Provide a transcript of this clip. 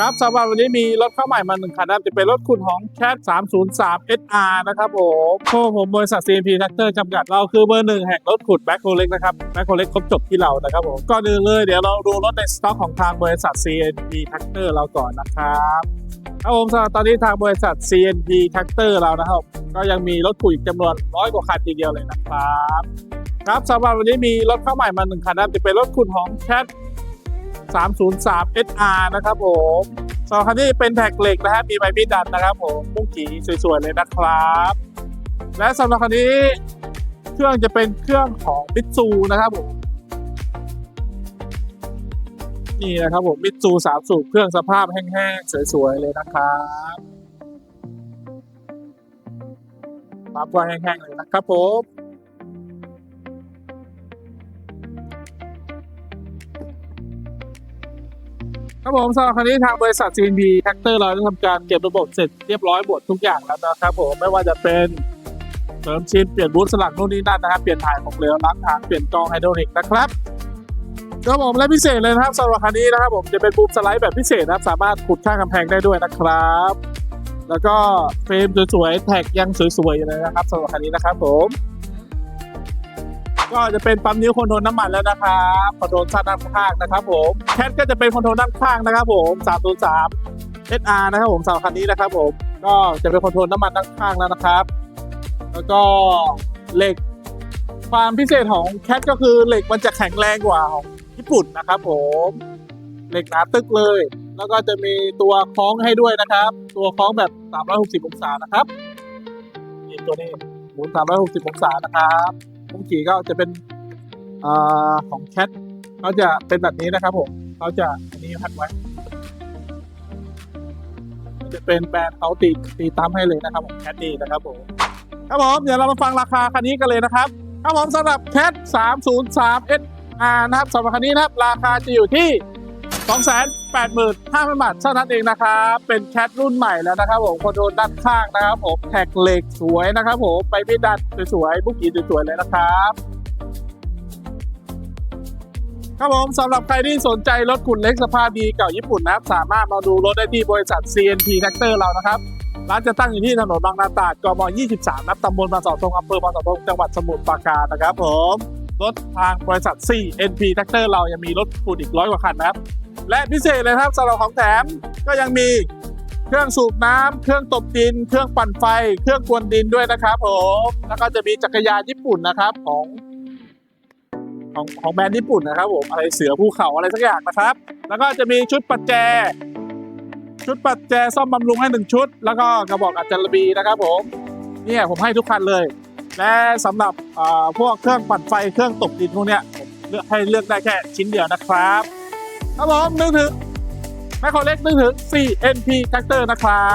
ครับสำหรับวันนี้มีรถเข้าใหม่มาหนึ่งคันนะจะเป็นรถคุณของ Cat 303 SR นะครับผมพวกผมบริษัท CMP Tractor จำกัดเราคือเบอร์หนึ่งแห่งรถขุดแบ็คโฮเล็กนะครับแบ็คโฮเล็กครบจบที่เรานะครับผมก่อนอื่นเลยเดี๋ยวเราดูรถในสต็อกของทางบริษัท CMP Tractor เราก่อนนะครับครับผมสำหรับตอนนี้ทางบริษัท CMP Tractor เรานะครับ ก็ยังมีรถขุดอีกจำนวนร้อยกว่าคันทีเดียวเลยนะครับครับสำหรับวันนี้มีรถเข้าใหม่มาหนึ่งคันนะจะเป็นรถขุดของ Cat 303 SR นะครับผมสองคันนี้เป็นแท็กเหล็กนะครับมีใบมีดดันนะครับผมมุ้งกีสวยๆเลยนะครับ และสำหรับคันนี้เครื่องจะเป็นเครื่องของมิตซูนะครับผมนี่นะครับผมมิตซูสามสูบเครื่องสภาพแห้งๆสวยๆเลยนะครับปั๊บว่าแห้งๆเลยนะครับผม ครับผมสำหรับคันนี้ทางบริษัท CNB Tractor เราได้ทำการเก็บระบบเสร็จเรียบร้อยหมดทุกอย่างแล้วนะครับผมไม่ว่าจะเป็นเสริมชิ้นเปลี่ยนบูทสลักนู่นนี่นั่นนะครับเปลี่ยนถ่ายของเหลวล้างทางเปลี่ยนกองไฮดรอลิกนะครับครับผมและพิเศษเลยนะครับสำหรับคันนี้นะครับผมจะเป็นบูมสไลด์แบบพิเศษนะครับ สามารถขุดข้างกำแพงได้ด้วยนะครับ แล้วก็เฟรมสวยๆแท็กยังสวยๆเลยนะครับสำหรับคันนี้นะครับผม ก็จะเป็นปั๊มนิ้วคอนโทรลน้ำมันแล้วนะครับคอนโทรลสั้นด้านข้างนะครับผมแคทก็จะเป็นคอนโทรลด้านข้างนะครับผม303 SR นะครับผมสำหรับคันนี้นะครับผมก็จะเป็นคอนโทรลน้ำมันด้านข้างแล้วนะครับ แล้วก็เหล็กความพิเศษของแคทก็คือเหล็กมันจะแข็งแรงกว่าของญี่ปุ่นนะครับผมเหล็กหนาตึกเลย แล้วก็จะมีตัวคล้องให้ด้วยนะครับ ตัวคล้องแบบ 360 องศานะครับนี่ตัวนี้หมุน360 องศานะครับ มุ้งขี่ก็จะเป็นอของแคทเขาจะเป็นแบบนี้นะครับผมเขาจะอันนี้พัดไว้จะเป็นแบรนด์เขาตีตีตามให้เลยนะครับผมแคทดีนะครับผมครับผมเดี๋ยวเรามาฟังราคาคันนี้กันเลยนะครับครับผมสำหรับแคท303 SR นะครับสำหรับคันนี้นะครับ ราคาจะอยู่ที่ 285,000 บาทเท่านั้นเองนะครับ เป็นแคทรุ่นใหม่แล้วนะครับผมคอนโทรลด้านข้างนะครับผมแท็กเหล็กสวยนะครับผมไปพิดัดสวยๆบุกี้สวยๆเลยนะครับครับผมสำหรับใครที่สนใจรถขุนเล็กสภาพดีเก่าญี่ปุ่นนะครับ สามารถมาดูรถได้ที่บริษัท CNP Tractor เรานะครับ ร้านจะตั้งอยู่ที่ถนนบางนาตราดกม 23นับตำบลบางสาวทงอำเภอบางสาวทงจังหวัดสมุทรปราการนะครับผม รถทางบริษัท CNP Tractor เรายังมีรถขุดอีกร้อยกว่าคันนะครับ และพิเศษเลยครับสำหรับของแถมก็ยังมีเครื่องสูบน้ำเครื่องตบดิน เครื่องปั่นไฟ เครื่องกวนดินด้วยนะครับผมแล้วก็จะมีจักรยานญี่ปุ่นนะครับของของของแบรนด์ญี่ปุ่นนะครับผมอะไรเสือภูเขาอะไรสักอย่างนะครับ แล้วก็จะมีชุดปัจแจ ชุดปัจแจซ่อมบำรุงให้หนึ่งชุด แล้วก็กระบอกอัจจารบีนะครับผมเนี่ยผมให้ทุกคันเลย และสำหรับอ่าพวกเครื่องปั่นไฟเครื่องตกดินพวกเนี้ยผมเลือกให้เลือกได้แค่ชิ้นเดียวนะครับ ครับผมนึกถึงแม่คอเล็กนึกถึง C N P Tractor นะครับ